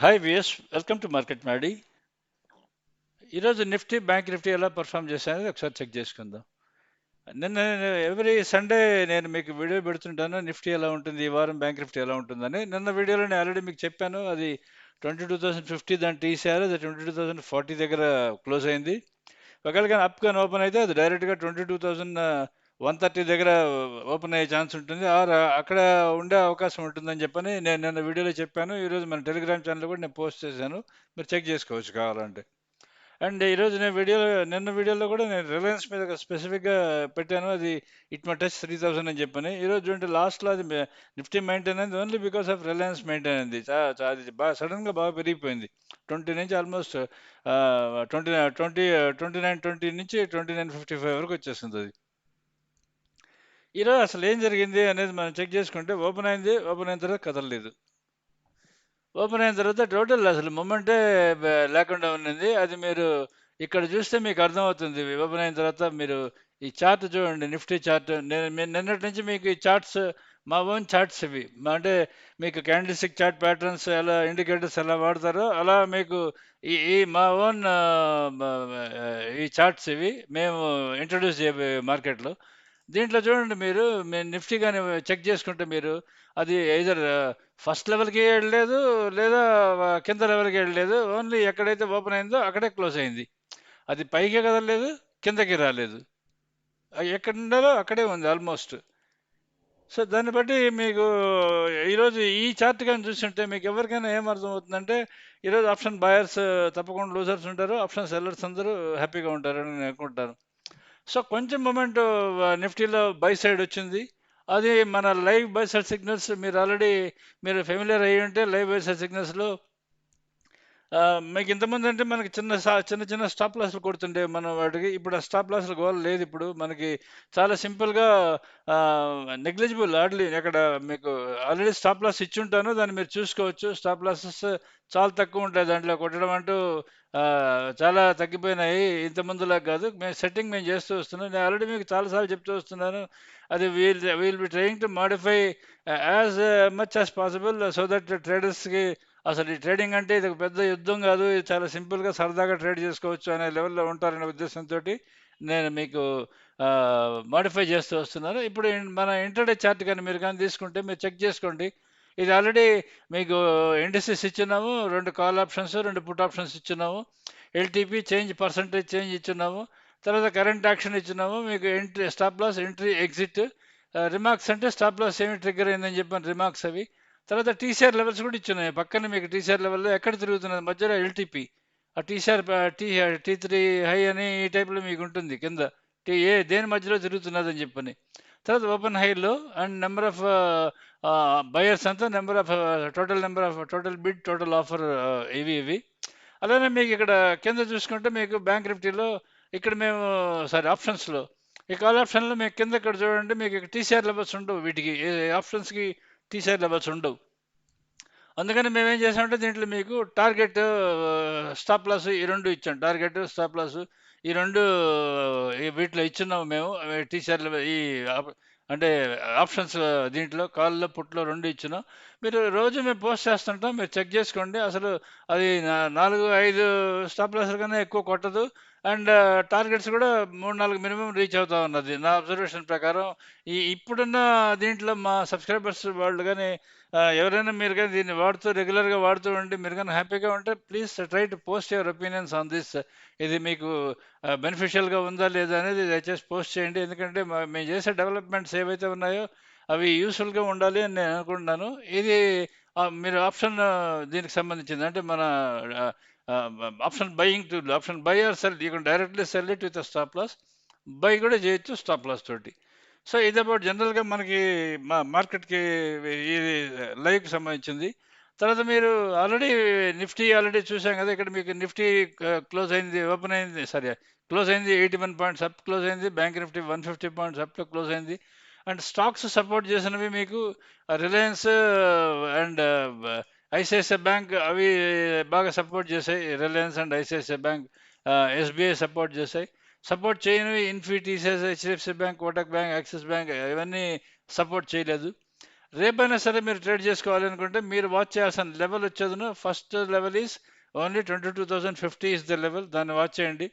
Hi VS welcome to market మాడి ఈరోజు Nifty bank Nifty ఎలా పర్ఫామ్ చేశాయనేది ఒకసారి చెక్ చేసుకుందాం. నిన్న ఎవ్రీ సండే నేను మీకు వీడియో పెడుతుంటాను నిఫ్టీ ఎలా ఉంటుంది ఈ వారం బ్యాంక్ నిఫ్టీ ఎలా ఉంటుందని. నిన్న వీడియోలో నేను ఆల్రెడీ మీకు చెప్పాను అది ట్వంటీ టూ థౌసండ్ ఫిఫ్టీ దాని టీసీఆర్ అది ట్వంటీ టూ థౌసండ్ ఫార్టీ దగ్గర క్లోజ్ అయింది. ఒకవేళ కానీ అప్ కానీ ఓపెన్ అయితే అది డైరెక్ట్గా twenty two thousand one thirty దగ్గర ఓపెన్ అయ్యే ఛాన్స్ ఉంటుంది. ఆర్ అక్కడ ఉండే అవకాశం ఉంటుందని చెప్పని నేను నిన్న వీడియోలో చెప్పాను. ఈరోజు మన టెలిగ్రామ్ ఛానల్ కూడా నేను పోస్ట్ చేశాను. మీరు చెక్ చేసుకోవచ్చు కావాలంటే. అండ్ ఈరోజు నేను వీడియోలో నిన్న వీడియోలో కూడా నేను రిలయన్స్ మీద స్పెసిఫిక్గా పెట్టాను. అది it may touch three thousand అని చెప్పని. ఈరోజు అంటే లాస్ట్లో అది నిఫ్టీ మెయింటైన్ అయింది. Only because of Reliance maintain అయింది. అది బాగా సడన్గా బాగా పెరిగిపోయింది. ట్వంటీ నుంచి almost twenty twenty twenty nine twenty నుంచి ట్వంటీ నైన్ ఫిఫ్టీ ఫైవ్ వరకు వచ్చేస్తుంది అది. ఈరోజు అసలు ఏం జరిగింది అనేది మనం చెక్ చేసుకుంటే ఓపెన్ అయింది ఓపెన్ అయిన తర్వాత కదలలేదు. ఓపెన్ అయిన తర్వాత టోటల్ అసలు మూమెంటే లేకుండా ఉన్నింది. అది మీరు ఇక్కడ చూస్తే మీకు అర్థమవుతుంది. ఓపెన్ అయిన తర్వాత మీరు ఈ చార్ట్ చూడండి నిఫ్టీ చార్ట్. నేను నిన్నటి నుంచి మీకు ఈ చార్ట్స్ మా ఓన్ చార్ట్స్ ఇవి. అంటే మీకు క్యాండిల్స్టిక్ చార్ట్ ప్యాటర్న్స్ ఎలా ఇండికేటర్స్ ఎలా వాడతారో అలా మీకు ఈ ఈ మా ఓన్ ఈ చార్ట్స్ ఇవి మేము ఇంట్రడ్యూస్ చేయబోయే మార్కెట్లో. దీంట్లో చూడండి మీరు మేము నిఫ్టీ కానీ చెక్ చేసుకుంటే మీరు అది ఐదర్ ఫస్ట్ లెవెల్కి వెళ్ళలేదు లేదా uh, కింద లెవెల్కి వెళ్ళలేదు ఓన్లీ ఎక్కడైతే ఓపెన్ అయిందో అక్కడే క్లోజ్ అయింది. అది పైకి కదలలేదు కిందకి రాలేదు. అది ఎక్కడ ఉండాలో అక్కడే ఉంది ఆల్మోస్ట్ సో దాన్ని బట్టి మీకు ఈరోజు ఈ చార్ట్ కానీ చూస్తుంటే మీకు ఎవరికైనా ఏం అర్థమవుతుందంటే ఈరోజు ఆప్షన్ బయర్స్ తప్పకుండా లూజర్స్ ఉంటారు ఆప్షన్ సెల్లర్స్ అందరూ హ్యాపీగా ఉంటారని నేను అనుకుంటాను. సో కొంచెం మూమెంట్ నిఫ్టీలో బై సైడ్ వచ్చింది. అది మన లైవ్ బై సైడ్ సిగ్నల్స్ మీరు ఆల్రెడీ మీరు ఫెమిలియర్ అయ్యి ఉంటే లైవ్ బై సైడ్ సిగ్నల్స్లో మీకు ఇంతమంది అంటే మనకి చిన్న సా- చిన్న చిన్న స్టాప్ లాస్లు కొడుతుండే మన వాటికి ఇప్పుడు ఆ స్టాప్ లాస్లు గోల్ లేదు ఇప్పుడు. మనకి చాలా సింపుల్గా నెగ్లిజిబుల్ ఆర్డ్లీ అక్కడ మీకు ఆల్రెడీ స్టాప్ లాస్ ఇచ్చి ఉంటాను. దాన్ని మీరు చూసుకోవచ్చు. స్టాప్ లాసెస్ చాలా తక్కువ ఉంటాయి దాంట్లో. కొట్టడం అంటూ చాలా తగ్గిపోయినాయి. ఇంతమందిలా కాదు. మేము సెట్టింగ్ మేము చేస్తూ వస్తున్నాం. నేను ఆల్రెడీ మీకు చాలాసార్లు చెప్తూ వస్తున్నాను. అది we'll we'll be trying to modify as much as possible so that ట్రేడర్స్కి అసలు ఈ ట్రేడింగ్ అంటే ఇది ఒక పెద్ద యుద్ధం కాదు. ఇది చాలా సింపుల్గా సరదాగా ట్రేడ్ చేసుకోవచ్చు అనే లెవెల్లో ఉంటారనే ఉద్దేశంతో నేను మీకు మాడిఫై చేస్తూ వస్తున్నాను. ఇప్పుడు మన ఇంటర్డే చార్ట్ కానీ మీరు కానీ తీసుకుంటే మీరు చెక్ చేసుకోండి. ఇది ఆల్రెడీ మీకు ఇండస్ట్రీస్ ఇచ్చున్నాము రెండు కాల్ ఆప్షన్స్ రెండు పుట్ ఆప్షన్స్ ఇచ్చున్నాము ఎల్టీపీ చేంజ్ పర్సంటేజ్ చేంజ్ ఇచ్చున్నాము తర్వాత కరెంట్ యాక్షన్ ఇచ్చున్నాము మీకు entry stop loss entry exit remarks అంటే స్టాప్ లాస్ ఏమి ట్రిగ్గర్ అయిందని చెప్పాను రిమార్క్స్ అవి. తర్వాత టీసీఆర్ లెవెల్స్ కూడా ఇచ్చున్నాయి. పక్కన మీకు టీసీఆర్ లెవెల్లో ఎక్కడ తిరుగుతున్నది? మధ్యలో ఎల్టీపీ ఆ TCR T T three high అని ఈ టైప్లో మీకు ఉంటుంది. కింద టీ ఏ దేని మధ్యలో తిరుగుతున్నదని చెప్పని. తర్వాత ఓపెన్ హైలో అండ్ నెంబర్ ఆఫ్ బయర్స్ అంతా number of total number of total bid total offer ఇవి ఇవి. అలానే మీకు ఇక్కడ కింద చూసుకుంటే మీకు బ్యాంక్ నిఫ్టీలో ఇక్కడ మేము సారీ ఆప్షన్స్లో ఈ కాల్ ఆప్షన్లో మీకు కింద ఇక్కడ చూడండి మీకు టీసీఆర్ లెవెల్స్ ఉండవు వీటికి. ఆప్షన్స్కి టీసీఆర్ లెవెల్స్ ఉండవు. అందుకని మేమేం చేసామంటే దీంట్లో మీకు టార్గెట్ స్టాప్ లాస్ ఈ రెండు ఇచ్చాం. టార్గెట్ స్టాప్ లాస్ ఈ రెండు వీటిలో ఇచ్చున్నాము మేము. టీచర్లు ఈ అంటే ఆప్షన్స్ దీంట్లో కాల్లో పుట్లో రెండు ఇచ్చినాం. మీరు రోజు మేము పోస్ట్ చేస్తుంటాం. మీరు చెక్ చేసుకోండి. అసలు అది నాలుగు ఐదు స్టాప్ లాస్ కన్నా ఎక్కువ కొట్టదు. అండ్ టార్గెట్స్ కూడా మూడు నాలుగు మినిమం రీచ్ అవుతా ఉన్నది. నా అబ్జర్వేషన్ ప్రకారం ఈ ఇప్పుడున్న దీంట్లో మా సబ్స్క్రైబర్స్ వాళ్ళు కానీ ఎవరైనా మీరు కానీ దీన్ని వాడుతూ రెగ్యులర్గా వాడుతూ ఉండి మీరు కానీ హ్యాపీగా ఉంటే please try to post your opinions on this. ఇది మీకు బెనిఫిషియల్గా ఉందా లేదా అనేది దయచేసి పోస్ట్ చేయండి. ఎందుకంటే మేము చేసే డెవలప్మెంట్స్ ఏవైతే ఉన్నాయో అవి యూస్ఫుల్గా ఉండాలి అని నేను అనుకుంటున్నాను. ఇది ఆ, మీరు ఆప్షన్ దీనికి సంబంధించింది. అంటే మన option buying to option buy or sell you can directly sell it with stop loss buy కూడా చేయొచ్చు స్టాప్ లాస్ తోటి. సో ఇది అబౌట్ జనరల్గా మనకి మా మార్కెట్కి ఇది లైవ్కి సంబంధించింది. తర్వాత మీరు ఆల్రెడీ నిఫ్టీ ఆల్రెడీ చూసాం కదా ఇక్కడ మీకు నిఫ్టీ క్లోజ్ uh, అయింది ఓపెన్ అయింది సరే క్లోజ్ అయింది eighty one points up close అయింది bank Nifty one fifty points అప్లో close అయింది. అండ్ స్టాక్స్ సపోర్ట్ చేసినవి మీకు uh, Reliance and ICICI bank అవి బాగా సపోర్ట్ చేశాయి Reliance and ICICI bank SBI support చేశాయి support చేయనివి Infy TCS HDFC bank Kotak bank Axis bank ఇవన్నీ support చేయలేదు. రేపైనా సరే మీరు ట్రేడ్ చేసుకోవాలనుకుంటే మీరు వాచ్ చేయాల్సిన level వచ్చేదను. First level is only twenty two thousand fifty is the level. దాన్ని వాచ్ చేయండి.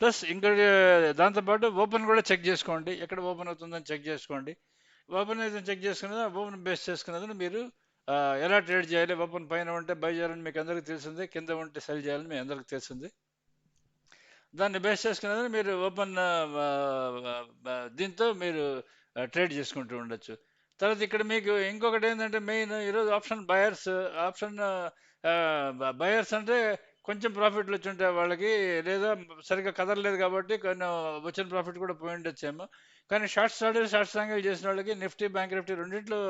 ప్లస్ ఇంకోటి దాంతోపాటు ఓపెన్ కూడా చెక్ చేసుకోండి. ఎక్కడ ఓపెన్ అవుతుందని చెక్ చేసుకోండి. ఓపెన్ అయితే చెక్ చేసుకున్నదో? ఓపెన్ బేస్ చేసుకున్నదని మీరు ఎలా ట్రేడ్ చేయాలి ఓపెన్ పైన ఉంటే బై చేయాలని మీకు అందరికీ తెలిసింది కింద ఉంటే సెల్ చేయాలని మీ అందరికీ తెలిసింది. దాన్ని బేస్ చేసుకునేది మీరు ఓపెన్ దీంతో మీరు ట్రేడ్ చేసుకుంటూ ఉండొచ్చు. తర్వాత ఇక్కడ మీకు ఇంకొకటి ఏంటంటే మెయిన్ ఈరోజు ఆప్షన్ బయర్స్ ఆప్షన్ బయర్స్ అంటే కొంచెం ప్రాఫిట్లు వచ్చి ఉంటాయి వాళ్ళకి లేదా సరిగ్గా కదలలేదు కాబట్టి కొన్ని వచ్చిన ప్రాఫిట్ కూడా పోయి ఉండొచ్చేమో. కానీ షార్ట్ స్టార్ట్ షార్ట్ స్ట్రాంగిల్ చేసిన వాళ్ళకి నిఫ్టీ బ్యాంక్ నిఫ్టీ రెండింటిలో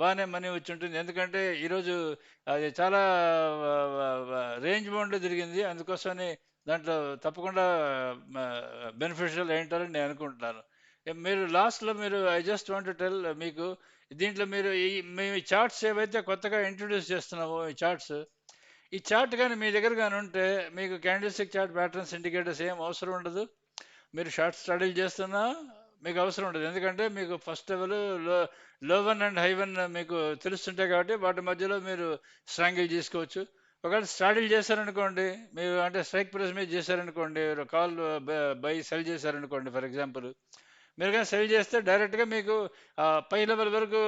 బాగానే మనీ వచ్చి ఉంటుంది. ఎందుకంటే ఈరోజు అది చాలా రేంజ్ బౌండ్లో జరిగింది. అందుకోసమని దాంట్లో తప్పకుండా బెనిఫిషియల్ ఏంటారని నేను అనుకుంటున్నాను. మీరు లాస్ట్లో మీరు ఐ జస్ట్ వాంట్ టెల్ మీకు దీంట్లో మీరు ఈ మేము ఈ చార్ట్స్ ఏవైతే కొత్తగా ఇంట్రొడ్యూస్ చేస్తున్నామో ఈ చార్ట్స్ ఈ చార్ట్ కానీ మీ దగ్గర కానీ ఉంటే మీకు క్యాండిల్స్టిక్ చార్ట్ ప్యాటర్న్స్ ఇండికేటర్స్ ఏం అవసరం ఉండదు. మీరు షార్ట్ స్టడీలు చేస్తున్నా మీకు అవసరం ఉండదు. ఎందుకంటే మీకు ఫస్ట్ లెవెల్లో లో వన్ అండ్ హై వన్ మీకు తెలుస్తుంటాయి కాబట్టి వాటి మధ్యలో మీరు స్ట్రాంగిల్ చేసుకోవచ్చు. ఒకవేళ స్ట్రాడిల్ చేశారనుకోండి మీరు అంటే స్ట్రైక్ ప్రెస్ మీద చేశారనుకోండి కాల్ బై సెల్ చేశారనుకోండి ఫర్ ఎగ్జాంపుల్ మీరు కానీ సెల్ చేస్తే డైరెక్ట్గా మీకు పై లెవెల్ వరకు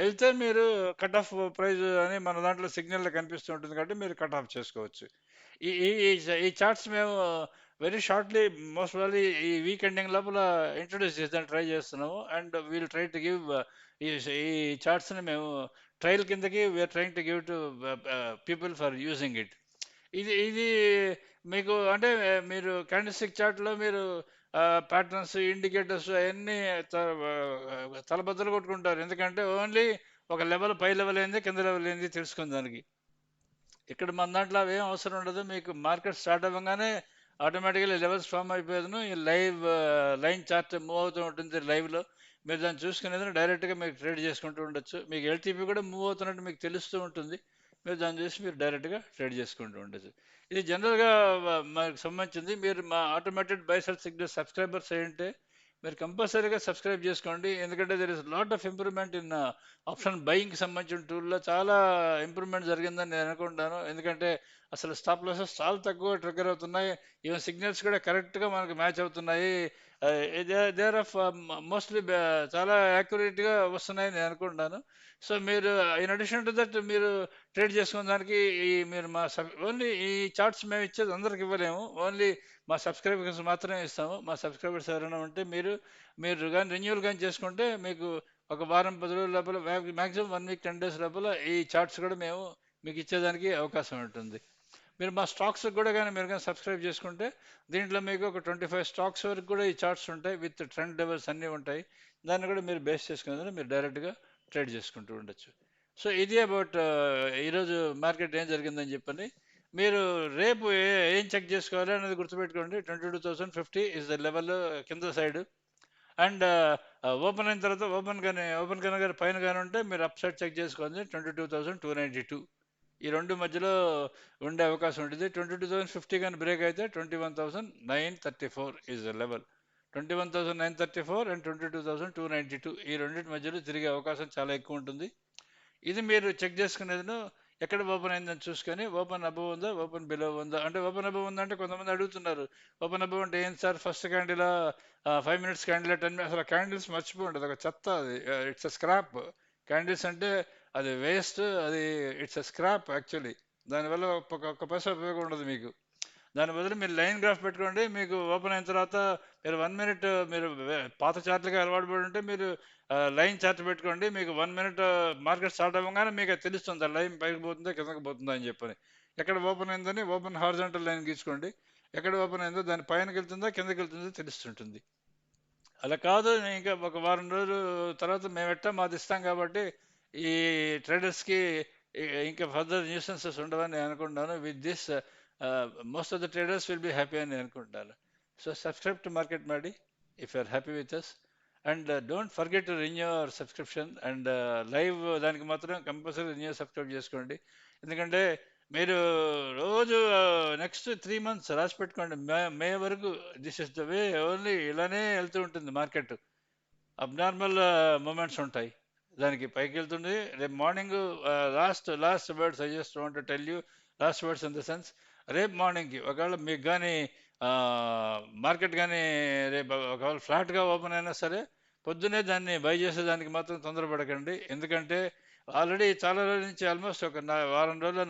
వెళ్తే మీరు కట్ ఆఫ్ ప్రైజ్ అని మన దాంట్లో సిగ్నల్ కనిపిస్తూ ఉంటుంది కాబట్టి మీరు కట్ ఆఫ్ చేసుకోవచ్చు. ఈ ఈ ఈ- ఈ చార్ట్స్ మేము వెరీ షార్ట్లీ మోస్ట్ ప్రాబ్లీ ఈ వీక్ ఎండింగ్ లోపల ఇంట్రడ్యూస్ చేద్దాం ట్రై చేస్తున్నాము. And we'll try to give ఈ ఈ చార్ట్స్ని మేము ట్రయల్ కిందకి we're trying to give to people for using it ఇది ఇది మీకు అంటే uh, మీరు క్యాండిస్టిక్ చార్ట్లో మీరు ప్యాటర్న్స్ ఇండికేటర్స్ అవన్నీ తలబద్దలు కొట్టుకుంటారు. ఎందుకంటే ఓన్లీ ఒక లెవెల్ పై లెవెల్ ఏంది కింద లెవెల్ ఏంది తెలుసుకుని దానికి ఇక్కడ మన దాంట్లో అవి ఏం అవసరం ఉండదు. మీకు మార్కెట్ స్టార్ట్ అవ్వగానే ఆటోమేటిక్గా లెవెల్స్ ఫామ్ అయిపోయేదను. ఈ లైవ్ లైన్ చార్ట్ మూవ్ అవుతూ ఉంటుంది లైవ్లో. మీరు దాన్ని చూసుకునేది డైరెక్ట్గా మీరు ట్రేడ్ చేసుకుంటూ ఉండొచ్చు. మీకు ఎల్టీపీ కూడా మూవ్ అవుతున్నట్టు మీకు తెలుస్తూ ఉంటుంది. మీరు దాన్ని చూసి మీరు డైరెక్ట్గా ట్రేడ్ చేసుకుంటూ ఉండొచ్చు. ఇది జనరల్గా మనకు సంబంధించింది. మీరు మా automated buy sell signal subscribers అయ్యంటే మీరు కంపల్సరీగా సబ్స్క్రైబ్ చేసుకోండి. ఎందుకంటే there is lot of improvement in option బయింగ్కి సంబంధించిన టూల్లో చాలా ఇంప్రూవ్మెంట్ జరిగిందని నేను అనుకుంటాను. ఎందుకంటే అసలు స్టాప్ లాసెస్ చాలా తక్కువ ట్రిగర్ అవుతున్నాయి. ఈవెన్ సిగ్నల్స్ కూడా కరెక్ట్గా మనకు మ్యాచ్ అవుతున్నాయి. దేర్ ఆఫ్ మోస్ట్లీ చాలా యాక్యురేట్గా వస్తున్నాయని నేను అనుకుంటున్నాను సో మీరు ఇన్ అడిషన్ టు దట్ మీరు ట్రేడ్ చేసుకున్న దానికి ఈ మీరు మా సబ్ ఓన్లీ ఈ చార్ట్స్ మేము ఇచ్చేది అందరికి ఇవ్వలేము. ఓన్లీ మా సబ్స్క్రైబర్స్ మాత్రమే ఇస్తాము. మా సబ్స్క్రైబర్స్ ఎవరైనా ఉంటే మీరు మీరు కానీ రెన్యువల్ కానీ చేసుకుంటే మీకు ఒక వారం పది రోజుల లోపల maximum one week ten days లోపల ఈ చార్ట్స్ కూడా మేము మీకు ఇచ్చేదానికి అవకాశం ఉంటుంది. మీరు మా స్టాక్స్ కూడా కానీ మీరు కానీ సబ్స్క్రైబ్ చేసుకుంటే దీంట్లో మీకు ఒక ట్వంటీ ఫైవ్ స్టాక్స్ వరకు కూడా ఈ చార్ట్స్ ఉంటాయి విత్ ట్రెండ్ లెవెల్స్ అన్నీ ఉంటాయి. దాన్ని కూడా మీరు బేస్ చేసుకుని మీరు డైరెక్ట్గా ట్రేడ్ చేసుకుంటూ ఉండొచ్చు. సో ఇది అబౌట్ ఈరోజు మార్కెట్ ఏం జరిగిందని చెప్పని మీరు రేపు ఏ- ఏం చెక్ చేసుకోవాలి అనేది గుర్తుపెట్టుకోండి. Twenty two thousand fifty is the level కింద సైడ్ అండ్ ఓపెన్ అయిన తర్వాత ఓపెన్ కానీ ఓపెన్ కానీ పైన కానీ ఉంటే మీరు అప్ సైడ్ చెక్ చేసుకోండి. Twenty two thousand two ninety two. ఈ రెండు మధ్యలో ఉండే అవకాశం ఉంటుంది. ట్వంటీ టూ థౌసండ్ ఫిఫ్టీ కానీ బ్రేక్ అయితే twenty one thousand nine thirty four is the level twenty one thousand nine thirty four and twenty two thousand two ninety two ఈ రెండింటి మధ్యలో తిరిగే అవకాశం చాలా ఎక్కువ ఉంటుంది. ఇది మీరు చెక్ చేసుకునేదిను ఎక్కడ ఓపెన్ అయిందని చూసుకొని ఓపెన్ అబవ్ ఉందా ఓపెన్ బిలో ఉందా? అంటే ఓపెన్ అబవ్ ఉందా అంటే కొంతమంది అడుగుతున్నారు. ఓపెన్ అబవ్ అంటే ఏం sir? First candle five minutes candle ten minutes అసలు క్యాండిల్స్ మర్చిపోండి ఒక చెత్త అది. ఇట్స్ అ స్క్రాప్ క్యాండిల్స్ అంటే అది వేస్ట్ అది ఇట్స్ అ స్క్రాప్ యాక్చువల్లీ దానివల్ల ఒక ఒక్క పైసా ఉపయోగం ఉండదు మీకు. దాని బదులు మీరు లైన్ గ్రాఫ్ పెట్టుకోండి మీకు ఓపెన్ అయిన తర్వాత మీరు వన్ మినిట్ మీరు పాత చార్ట్లుగా అలవాటు పడి ఉంటే మీరు లైన్ చార్ట్ పెట్టుకోండి మీకు వన్ మినిట్ మార్కెట్ స్టార్ట్ అవ్వగానే మీకు అది తెలుస్తుంది ఆ లైన్ పైకి పోతుందా కిందకి పోతుందా అని చెప్పని. ఎక్కడ ఓపెన్ అయిందని ఓపెన్ హార్జెంటల్ లైన్ గీసుకోండి. ఎక్కడ ఓపెన్ అయిందో దాని పైనకి వెళ్తుందా కిందకి వెళ్తుందో తెలుస్తుంటుంది. అలా కాదు నేను ఇంకా ఒక వారం రోజులు తర్వాత మేము ఎట్టా మాది ఇస్తాం కాబట్టి ఈ ట్రేడర్స్కి ఇంకా ఫర్దర్ న్యూసెన్సెస్ ఉండవని నేను అనుకుంటున్నాను. With this most of the traders will be happy అని నేను అనుకుంటున్నాను. సో సబ్స్క్రైబ్ టు మార్కెట్ మాడి if are happy with us and don't forget to renew our subscription and live దానికి మాత్రం కంపల్సరీ రిన్యూ సబ్స్క్రైబ్ చేసుకోండి. ఎందుకంటే మీరు రోజు నెక్స్ట్ త్రీ మంత్స్ రాసి పెట్టుకోండి. మే మే వరకు this is the way only ఇలానే వెళ్తూ ఉంటుంది మార్కెట్ అబ్నార్మల్ మూమెంట్స్ ఉంటాయి. దానికి పైకి వెళ్తుంది రేపు morning last last words I just want tell you last words in the sense రేపు మార్నింగ్కి ఒకవేళ మీకు కానీ మార్కెట్ కానీ రేపు ఒకవేళ ఫ్లాట్గా ఓపెన్ అయినా సరే పొద్దున్నే దాన్ని బై చేసేదానికి మాత్రం తొందరపడకండి. ఎందుకంటే ఆల్రెడీ చాలా రోజుల నుంచి ఆల్మోస్ట్ ఒక నా- వారం రోజుల